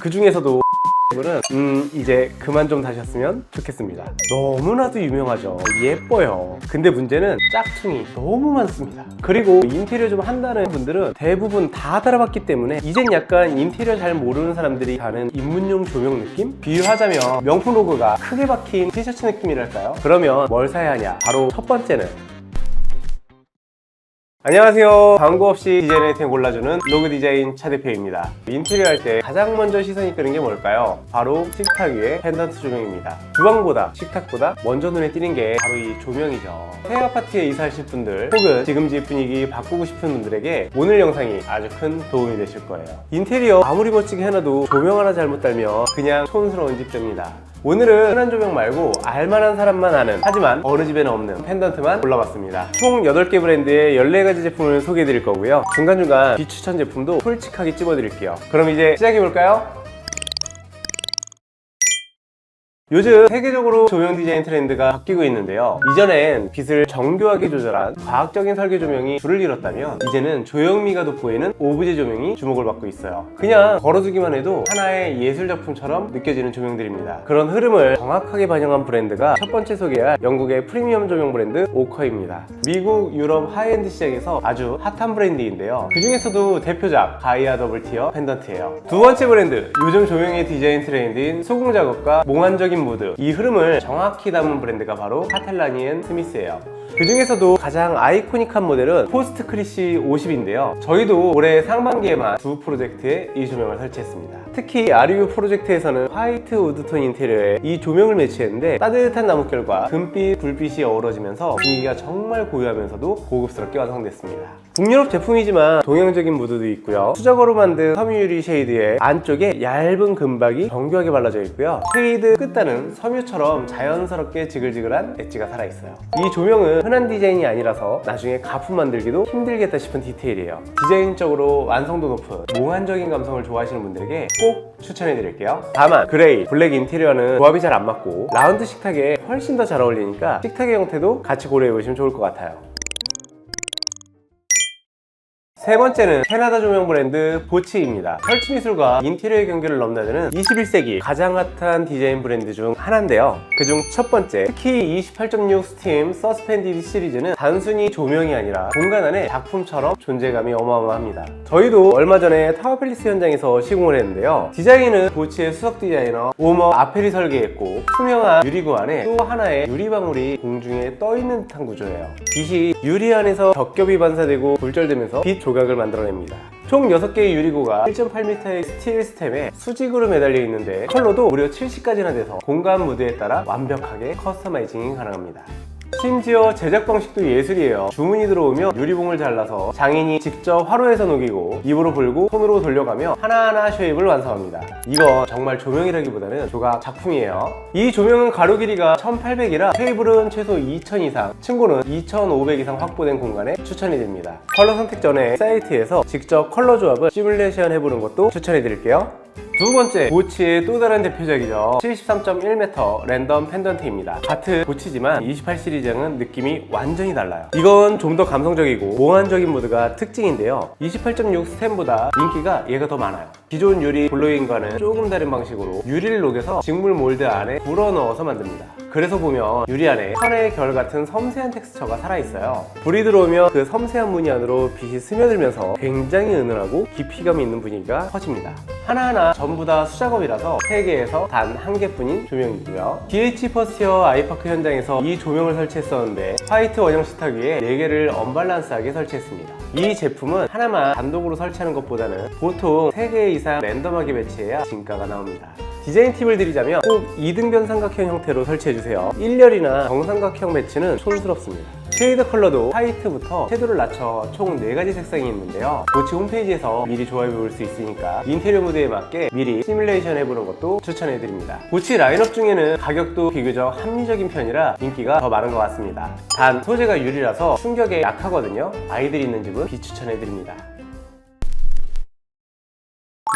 그 중에서도 분은 음 이제 그만 좀 다셨으면 좋겠습니다. 너무나도 유명하죠. 예뻐요. 근데 문제는 짝퉁이 너무 많습니다. 그리고 인테리어 좀 한다는 분들은 대부분 다 달아봤기 때문에 이젠 약간 인테리어 잘 모르는 사람들이 가는 입문용 조명 느낌? 비유하자면 명품 로고가 크게 박힌 티셔츠 느낌이랄까요? 그러면 뭘 사야 하냐? 바로 첫 번째는 안녕하세요. 광고 없이 디자인 아이템 골라주는 로그 디자인 차 대표입니다. 인테리어 할 때 가장 먼저 시선이 끄는 게 뭘까요? 바로 식탁 위의 펜던트 조명입니다. 주방보다 식탁보다 먼저 눈에 띄는 게 바로 이 조명이죠. 새 아파트에 이사하실 분들 혹은 지금 집 분위기 바꾸고 싶은 분들에게 오늘 영상이 아주 큰 도움이 되실 거예요. 인테리어 아무리 멋지게 해놔도 조명 하나 잘못 달면 그냥 촌스러운 집 됩니다. 오늘은 흔한 조명 말고 알만한 사람만 아는 하지만 어느 집에는 없는 펜던트만 골라봤습니다. 총 8개 브랜드의 14가지 제품을 소개해 드릴 거고요. 중간중간 비추천 제품도 솔직하게 찝어 드릴게요. 그럼 이제 시작해 볼까요? 요즘 세계적으로 조명 디자인 트렌드가 바뀌고 있는데요. 이전엔 빛을 정교하게 조절한 과학적인 설계 조명이 줄을 잃었다면 이제는 조형미가 돋보이는 오브제 조명이 주목을 받고 있어요. 그냥 걸어두기만 해도 하나의 예술 작품처럼 느껴지는 조명들입니다. 그런 흐름을 정확하게 반영한 브랜드가 첫 번째 소개할 영국의 프리미엄 조명 브랜드 오커입니다. 미국, 유럽 하이엔드 시장에서 아주 핫한 브랜드인데요. 그 중에서도 대표작 가이아 더블 티어 펜던트예요. 두 번째 브랜드 요즘 조명의 디자인 트렌드인 소금 작업과 몽환적인 무드 이 흐름을 정확히 담은 브랜드가 바로 카텔라니엔 스미스예요. 그 중에서도 가장 아이코닉한 모델은 포스트 크리시 50인데요. 저희도 올해 상반기에만 두 프로젝트에 이 조명을 설치했습니다. 특히 아리뷰 프로젝트에서는 화이트 우드톤 인테리어에 이 조명을 매치했는데 따뜻한 나뭇결과 금빛, 불빛이 어우러지면서 분위기가 정말 고요하면서도 고급스럽게 완성됐습니다. 북유럽 제품이지만 동양적인 무드도 있고요. 수작업으로 만든 섬유유리 쉐이드에 안쪽에 얇은 금박이 정교하게 발라져 있고요. 쉐이드 끝단은 섬유처럼 자연스럽게 지글지글한 엣지가 살아있어요. 이 조명은 흔한 디자인이 아니라서 나중에 가품 만들기도 힘들겠다 싶은 디테일이에요. 디자인적으로 완성도 높은 몽환적인 감성을 좋아하시는 분들에게 꼭 추천해 드릴게요. 다만 그레이, 블랙 인테리어는 조합이 잘 안 맞고 라운드 식탁에 훨씬 더 잘 어울리니까 식탁의 형태도 같이 고려해 보시면 좋을 것 같아요. 세 번째는 캐나다 조명 브랜드 보치입니다. 설치 미술과 인테리어의 경계를 넘나드는 21세기 가장 핫한 디자인 브랜드 중 하나인데요. 그중 첫 번째, 특히 28.6 스팀 서스펜디드 시리즈는 단순히 조명이 아니라 공간 안에 작품처럼 존재감이 어마어마합니다. 저희도 얼마 전에 타워팰리스 현장에서 시공을 했는데요. 디자인은 보치의 수석 디자이너 오머 아펠이 설계했고 투명한 유리구 안에 또 하나의 유리방울이 공중에 떠 있는 듯한 구조예요. 빛이 유리 안에서 겹겹이 반사되고 굴절되면서 빛 조각 을 만들어냅니다. 총 6개의 유리구가 1.8m의 스틸 스템에 수직으로 매달려 있는데 컬러도 무려 70가지나 돼서 공간 무드에 따라 완벽하게 커스터마이징이 가능합니다. 심지어 제작 방식도 예술이에요. 주문이 들어오면 유리봉을 잘라서 장인이 직접 화로에서 녹이고 입으로 불고 손으로 돌려가며 하나하나 쉐입을 완성합니다. 이거 정말 조명이라기보다는 조각 작품이에요. 이 조명은 가로 길이가 1800이라 테이블은 최소 2000 이상, 층고는 2500 이상 확보된 공간에 추천이 됩니다. 컬러 선택 전에 사이트에서 직접 컬러 조합을 시뮬레이션 해보는 것도 추천해 드릴게요. 두 번째, 보치의 또 다른 대표작이죠. 73.1m 랜덤 펜던트입니다. 같은 보치지만 28 시리즈랑은 느낌이 완전히 달라요. 이건 좀 더 감성적이고 몽환적인 무드가 특징인데요. 28.6 스템보다 인기가 얘가 더 많아요. 기존 유리 블로잉과는 조금 다른 방식으로 유리를 녹여서 직물 몰드 안에 불어 넣어서 만듭니다. 그래서 보면 유리 안에 천의 결 같은 섬세한 텍스처가 살아있어요. 불이 들어오면 그 섬세한 무늬 안으로 빛이 스며들면서 굉장히 은은하고 깊이감 있는 분위기가 퍼집니다. 하나하나 전부 다 수작업이라서 세계에서 단 한 개뿐인 조명이고요. DH 퍼스티어 아이파크 현장에서 이 조명을 설치했었는데 화이트 원형 식탁 위에 4개를 언밸런스하게 설치했습니다. 이 제품은 하나만 단독으로 설치하는 것보다는 보통 3개 이상 랜덤하게 배치해야 진가가 나옵니다. 디자인 팁을 드리자면 꼭 이등변 삼각형 형태로 설치해주세요. 1열이나 정삼각형 배치는 촌스럽습니다. 쉐이드 컬러도 화이트부터 섀도를 낮춰 총 4가지 색상이 있는데요. 보치 홈페이지에서 미리 조합해 볼 수 있으니까 인테리어 무드에 맞게 미리 시뮬레이션 해보는 것도 추천해드립니다. 보치 라인업 중에는 가격도 비교적 합리적인 편이라 인기가 더 많은 것 같습니다. 단 소재가 유리라서 충격에 약하거든요. 아이들이 있는 집은 비추천해드립니다.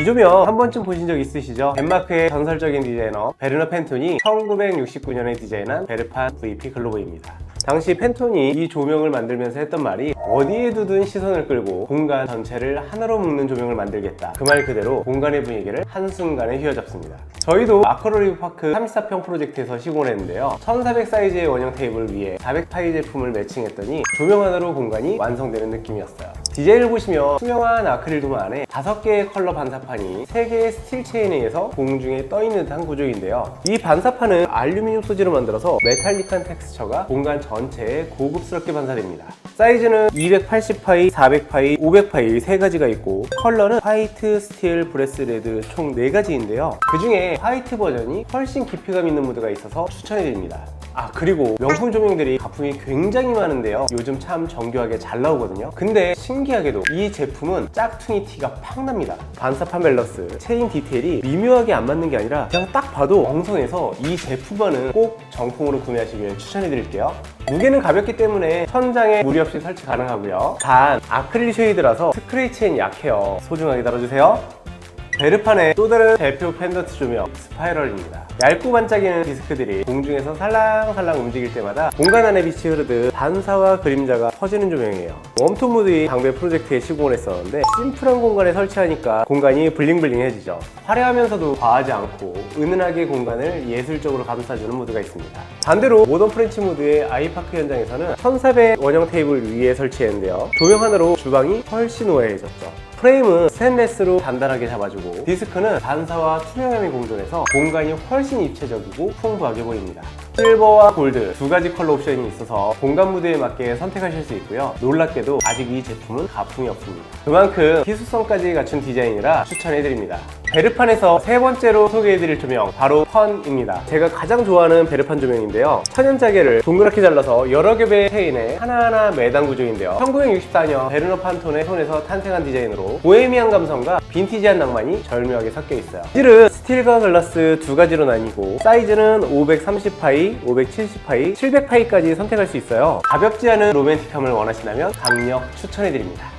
이 조명 한 번쯤 보신 적 있으시죠? 덴마크의 전설적인 디자이너 베르너 펜톤이 1969년에 디자인한 베르판 VP 글로브입니다. 당시 펜톤이 이 조명을 만들면서 했던 말이 어디에 두든 시선을 끌고 공간 전체를 하나로 묶는 조명을 만들겠다. 그 말 그대로 공간의 분위기를 한순간에 휘어잡습니다. 저희도 아크로리브 파크 34평 프로젝트에서 시공을 했는데요. 1400 사이즈의 원형 테이블 위에 400파이 제품을 매칭했더니 조명 하나로 공간이 완성되는 느낌이었어요. 디자인을 보시면 투명한 아크릴 도마 안에 5개의 컬러 반사판이 3개의 스틸 체인에 의해서 공중에 떠 있는 듯한 구조인데요. 이 반사판은 알루미늄 소재로 만들어서 메탈릭한 텍스처가 공간 전체에 고급스럽게 반사됩니다. 사이즈는 280파이, 400파이, 500파이 세 가지가 있고 컬러는 화이트, 스틸, 브레스 레드 총 4가지인데요. 그 중에 화이트 버전이 훨씬 깊이감 있는 무드가 있어서 추천해드립니다. 아 그리고 명품 조명들이 가품이 굉장히 많은데요. 요즘 참 정교하게 잘 나오거든요. 근데 신기하게도 이 제품은 짝퉁이 티가 팍 납니다. 반사판 밸런스, 체인 디테일이 미묘하게 안 맞는 게 아니라 그냥 딱 봐도 엉성해서 이 제품만은 꼭 정품으로 구매하시길 추천해 드릴게요. 무게는 가볍기 때문에 천장에 무리 없이 설치 가능하고요. 단 아크릴 쉐이드라서 스크래치엔 약해요. 소중하게 다뤄주세요. 베르판의 또 다른 대표 펜던트 조명 스파이럴입니다. 얇고 반짝이는 디스크들이 공중에서 살랑살랑 움직일 때마다 공간 안에 빛이 흐르듯 반사와 그림자가 퍼지는 조명이에요. 웜톤 무드의 방배 프로젝트에 시공을 했었는데 심플한 공간에 설치하니까 공간이 블링블링해지죠. 화려하면서도 과하지 않고 은은하게 공간을 예술적으로 감싸주는 무드가 있습니다. 반대로 모던 프렌치 무드의 아이파크 현장에서는 1400 원형 테이블 위에 설치했는데요. 조명 하나로 주방이 훨씬 우아해졌죠. 프레임은 스테인레스로 단단하게 잡아주고 디스크는 반사와 투명함이 공존해서 공간이 훨씬 입체적이고 풍부하게 보입니다. 실버와 골드 두 가지 컬러 옵션이 있어서 공간 무드에 맞게 선택하실 수 있고요. 놀랍게도 아직 이 제품은 가품이 없습니다. 그만큼 희소성까지 갖춘 디자인이라 추천해드립니다. 베르판에서 세 번째로 소개해드릴 조명 바로 펀입니다. 제가 가장 좋아하는 베르판 조명인데요. 천연자개를 동그랗게 잘라서 여러 겹의 체인에 하나하나 매단 구조인데요. 1964년 베르너 판톤의 손에서 탄생한 디자인으로 보헤미안 감성과 빈티지한 낭만이 절묘하게 섞여 있어요. 실은 스틸과 글라스 두 가지로 나뉘고 사이즈는 530파이, 570파이, 700파이까지 선택할 수 있어요. 가볍지 않은 로맨틱함을 원하신다면 강력 추천해드립니다.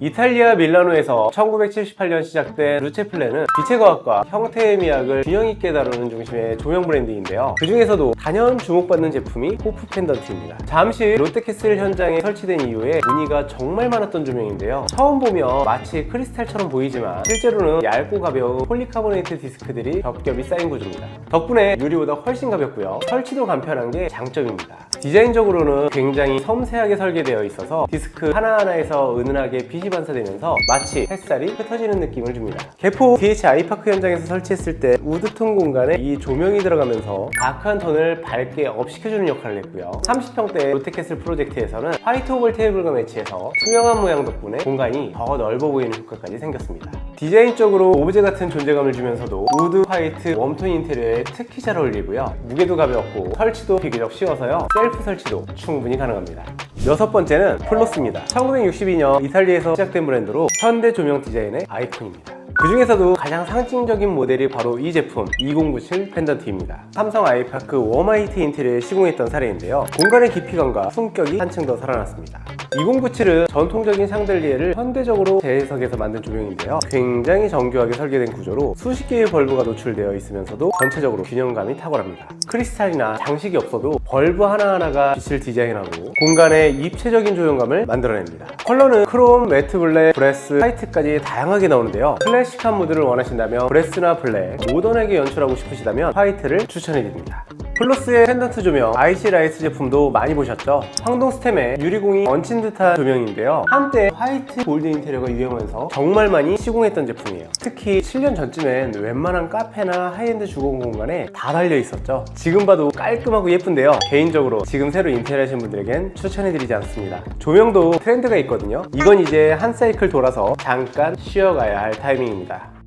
이탈리아 밀라노에서 1978년 시작된 루체플레는 빛의 과학과 형태의 미학을 균형 있게 다루는 중심의 조명 브랜드인데요. 그 중에서도 단연 주목받는 제품이 호프 펜던트입니다. 잠시 롯데캐슬 현장에 설치된 이후에 문의가 정말 많았던 조명인데요. 처음 보면 마치 크리스탈처럼 보이지만 실제로는 얇고 가벼운 폴리카보네이트 디스크들이 겹겹이 쌓인 구조입니다. 덕분에 유리보다 훨씬 가볍고요. 설치도 간편한 게 장점입니다. 디자인적으로는 굉장히 섬세하게 설계되어 있어서 디스크 하나하나에서 은은하게 빛이 반사되면서 마치 햇살이 흩어지는 느낌을 줍니다. 개포 DH 아이파크 현장에서 설치했을 때 우드톤 공간에 이 조명이 들어가면서 다크한 톤을 밝게 업시켜주는 역할을 했고요. 30평대 롯데캐슬 프로젝트에서는 화이트 오벌 테이블과 매치해서 투명한 모양 덕분에 공간이 더 넓어 보이는 효과까지 생겼습니다. 디자인적으로 오브제 같은 존재감을 주면서도 우드 화이트 웜톤 인테리어에 특히 잘 어울리고요. 무게도 가볍고 설치도 비교적 쉬워서요. 셀프 설치도 충분히 가능합니다. 여섯 번째는 플로스입니다. 1962년 이탈리아에서 시작된 브랜드로 현대 조명 디자인의 아이콘입니다. 그 중에서도 가장 상징적인 모델이 바로 이 제품 2097 펜던트입니다. 삼성 아이파크 웜화이트 인테리어에 시공했던 사례인데요. 공간의 깊이감과 품격이 한층 더 살아났습니다. 2097은 전통적인 샹들리에를 현대적으로 재해석해서 만든 조명인데요. 굉장히 정교하게 설계된 구조로 수십 개의 벌브가 노출되어 있으면서도 전체적으로 균형감이 탁월합니다. 크리스탈이나 장식이 없어도 벌브 하나하나가 빛을 디자인하고 공간에 입체적인 조형감을 만들어냅니다. 컬러는 크롬, 매트 블랙, 브레스, 화이트까지 다양하게 나오는데요. 클래식한 무드를 원하신다면 브레스나 블랙, 모던하게 연출하고 싶으시다면 화이트를 추천해드립니다. 플러스의 펜던트 조명 IC 라이트 제품도 많이 보셨죠? 황동 스템에 유리공이 얹힌 듯한 조명인데요. 한때 화이트 골드 인테리어가 유행하면서 정말 많이 시공했던 제품이에요. 특히 7년 전쯤엔 웬만한 카페나 하이엔드 주거 공간에 다 달려 있었죠. 지금 봐도 깔끔하고 예쁜데요. 개인적으로 지금 새로 인테리어 하신 분들에겐 추천해드리지 않습니다. 조명도 트렌드가 있거든요. 이건 이제 한 사이클 돌아서 잠깐 쉬어가야 할 타이밍입니다.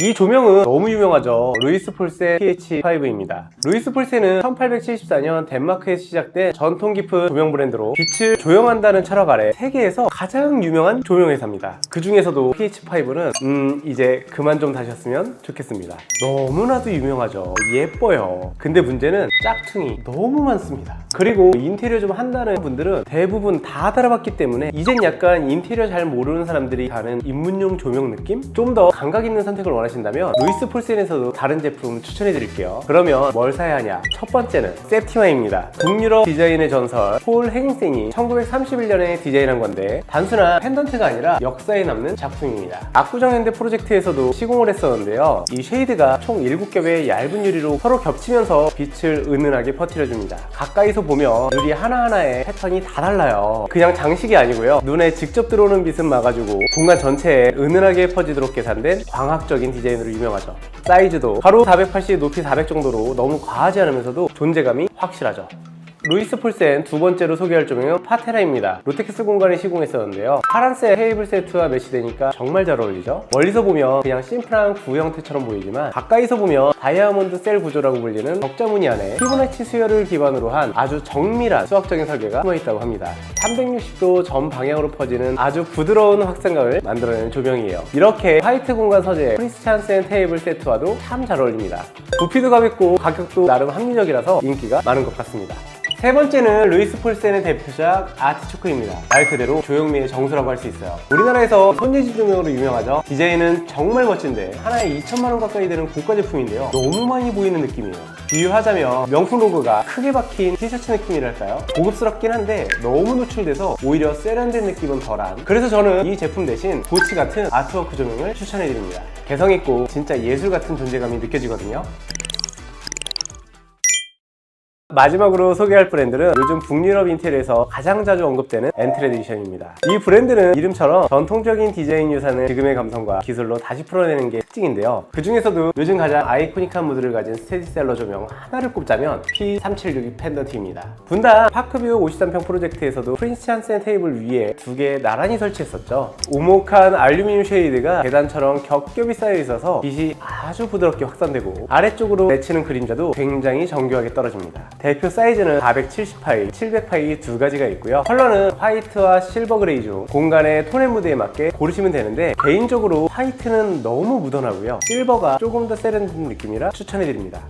이 조명은 너무 유명하죠. 루이스 폴세 PH5입니다. 루이스 폴세는 1874년 덴마크에서 시작된 전통 깊은 조명 브랜드로 빛을 조형한다는 철학 아래 세계에서 가장 유명한 조명 회사입니다. 그 중에서도 PH5는 음 이제 그만 좀 다셨으면 좋겠습니다. 너무나도 유명하죠. 예뻐요. 근데 문제는 짝퉁이 너무 많습니다. 그리고 인테리어 좀 한다는 분들은 대부분 다 달아봤기 때문에 이젠 약간 인테리어 잘 모르는 사람들이 가는 입문용 조명 느낌? 좀 더 감각 있는 선택을 원하시는 원하신다면 루이스 폴센에서도 다른 제품 추천해 드릴게요. 그러면 뭘 사야 하냐? 첫 번째는 세티마입니다. 북유럽 디자인의 전설 폴 행센이 1931년에 디자인한 건데 단순한 펜던트가 아니라 역사에 남는 작품입니다. 압구정 현대 프로젝트에서도 시공을 했었는데요. 이 쉐이드가 총 7겹의 얇은 유리로 서로 겹치면서 빛을 은은하게 퍼뜨려줍니다. 가까이서 보면 유리 하나하나의 패턴이 다 달라요. 그냥 장식이 아니고요. 눈에 직접 들어오는 빛은 막아주고 공간 전체에 은은하게 퍼지도록 계산된 광학적인 디자인으로 유명하죠. 사이즈도 가로 480, 높이 400 정도로 너무 과하지 않으면서도 존재감이 확실하죠. 루이스 폴센 두 번째로 소개할 조명은 파테라입니다. 로텍스 공간에 시공했었는데요. 파란색 테이블 세트와 매치되니까 정말 잘 어울리죠? 멀리서 보면 그냥 심플한 구 형태처럼 보이지만 가까이서 보면 다이아몬드 셀 구조라고 불리는 적자무늬 안에 피보나치 수열을 기반으로 한 아주 정밀한 수학적인 설계가 숨어있다고 합니다. 360도 전 방향으로 퍼지는 아주 부드러운 확산감을 만들어내는 조명이에요. 이렇게 화이트 공간 서재 크리스찬 센 테이블 세트와도 참 잘 어울립니다. 부피도 가볍고 가격도 나름 합리적이라서 인기가 많은 것 같습니다. 세 번째는 루이스 폴센의 대표작 아티초크입니다. 말 그대로 조형미의 정수라고 할 수 있어요. 우리나라에서 손예진 조명으로 유명하죠. 디자인은 정말 멋진데 하나에 2천만 원 가까이 되는 고가 제품인데요. 너무 많이 보이는 느낌이에요. 비유하자면 명품 로고가 크게 박힌 티셔츠 느낌이랄까요? 고급스럽긴 한데 너무 노출돼서 오히려 세련된 느낌은 덜한 그래서 저는 이 제품 대신 보치 같은 아트워크 조명을 추천해드립니다. 개성있고 진짜 예술 같은 존재감이 느껴지거든요. 마지막으로 소개할 브랜드는 요즘 북유럽 인테리어에서 가장 자주 언급되는 엔트레디션입니다. 이 브랜드는 이름처럼 전통적인 디자인 유산을 지금의 감성과 기술로 다시 풀어내는 게 특징인데요. 그 중에서도 요즘 가장 아이코닉한 무드를 가진 스테디셀러 조명 하나를 꼽자면 P376 펜던트입니다. 분당 파크뷰 53평 프로젝트에서도 프린스 찬센 테이블 위에 두 개 나란히 설치했었죠. 오목한 알루미늄 쉐이드가 계단처럼 겹겹이 쌓여 있어서 빛이 아주 부드럽게 확산되고 아래쪽으로 맺히는 그림자도 굉장히 정교하게 떨어집니다. 대표 사이즈는 470파이, 700파이 두 가지가 있고요. 컬러는 화이트와 실버 그레이 중 공간의 톤앤 무드에 맞게 고르시면 되는데 개인적으로 화이트는 너무 무던하고요. 실버가 조금 더 세련된 느낌이라 추천해드립니다.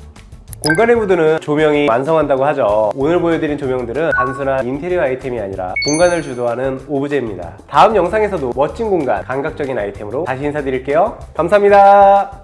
공간의 무드는 조명이 완성한다고 하죠. 오늘 보여드린 조명들은 단순한 인테리어 아이템이 아니라 공간을 주도하는 오브제입니다. 다음 영상에서도 멋진 공간, 감각적인 아이템으로 다시 인사드릴게요. 감사합니다.